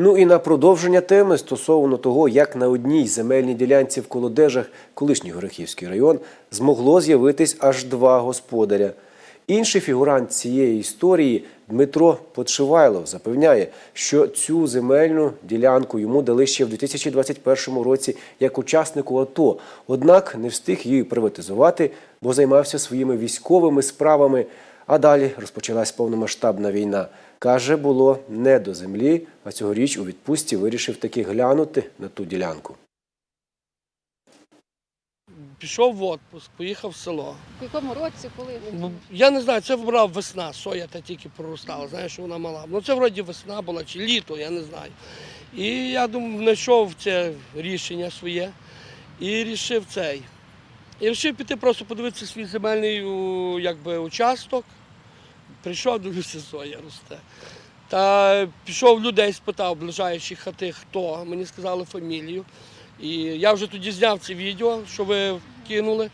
Ну і на продовження теми стосовно того, як на одній земельній ділянці в Колодежах, колишній Горохівський район, змогло з'явитись аж два господаря. Інший фігурант цієї історії Дмитро Подшивайлов запевняє, що цю земельну ділянку йому дали ще в 2021 році як учаснику АТО, однак не встиг її приватизувати, бо займався своїми військовими справами. А далі розпочалась повномасштабна війна. Каже, було не до землі, а цьогоріч у відпустці вирішив таки глянути на ту ділянку. Пішов в відпуск, поїхав в село. В якому році, коли? Ну, Я не знаю, це вибрав весна, соя та тільки проростала, знаєш, що вона мала. Ну це вроді весна була чи літо, я не знаю. І я думаю, знайшов це рішення своє і рішив цей. І вирішив піти просто подивитися свій земельний якби, участок. Прийшов, дивлюся, соя росте. Та пішов людей, спитав ближайші хати, хто. Мені сказали фамілію. І я вже тоді зняв це відео, що ви кинули.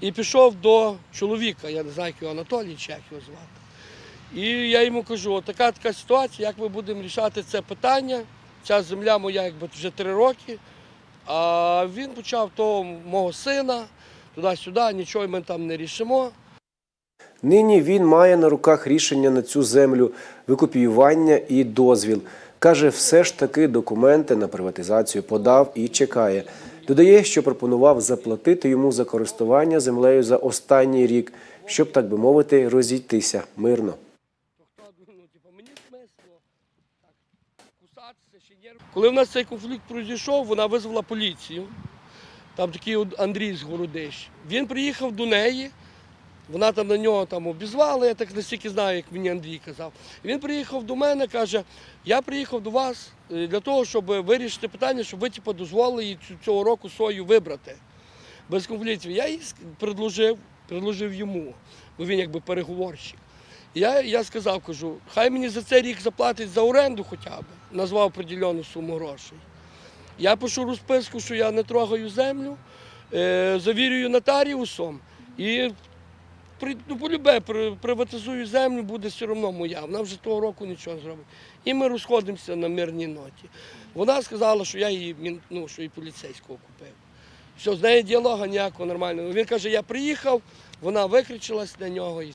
І пішов до чоловіка, я не знаю, як його Анатолій чи як його звати. І я йому кажу, така така ситуація, як ми будемо рішати це питання. Ця земля моя якби вже три роки. А він почав того мого сина, туди-сюди, нічого ми там не рішимо. Нині він має на руках рішення на цю землю, викопіювання і дозвіл. Каже, все ж таки документи на приватизацію подав і чекає. Додає, що пропонував заплатити йому за користування землею за останній рік, щоб, так би мовити, розійтися мирно. Коли в нас цей конфлікт пройшов, вона визвала поліцію. Там такий Андрій з Городищ. Він приїхав до неї, вона там на нього там обізвала, я так настільки знаю, як мені Андрій казав. Він приїхав до мене, каже, я приїхав до вас е, для того, щоб вирішити питання, щоб ви типу, дозволили їй цього року сою вибрати. Без конфліктів. Я їй предложив, предложив йому, бо він якби переговорщик. Я, я сказав, кажу, хай мені за цей рік заплатить за оренду хоча б, назвав определену суму грошей. Я пишу розписку, що я не трогаю землю, е, завірюю нотаріусом і ну, полюбе, приватизую землю, буде все одно моя. Вона вже того року нічого не зробить. І ми розходимося на мирній ноті. Вона сказала, що я її ну, що її поліцейського купив. Все, з нею діалога ніякого нормального. Він каже, я приїхав, вона викричилась на нього і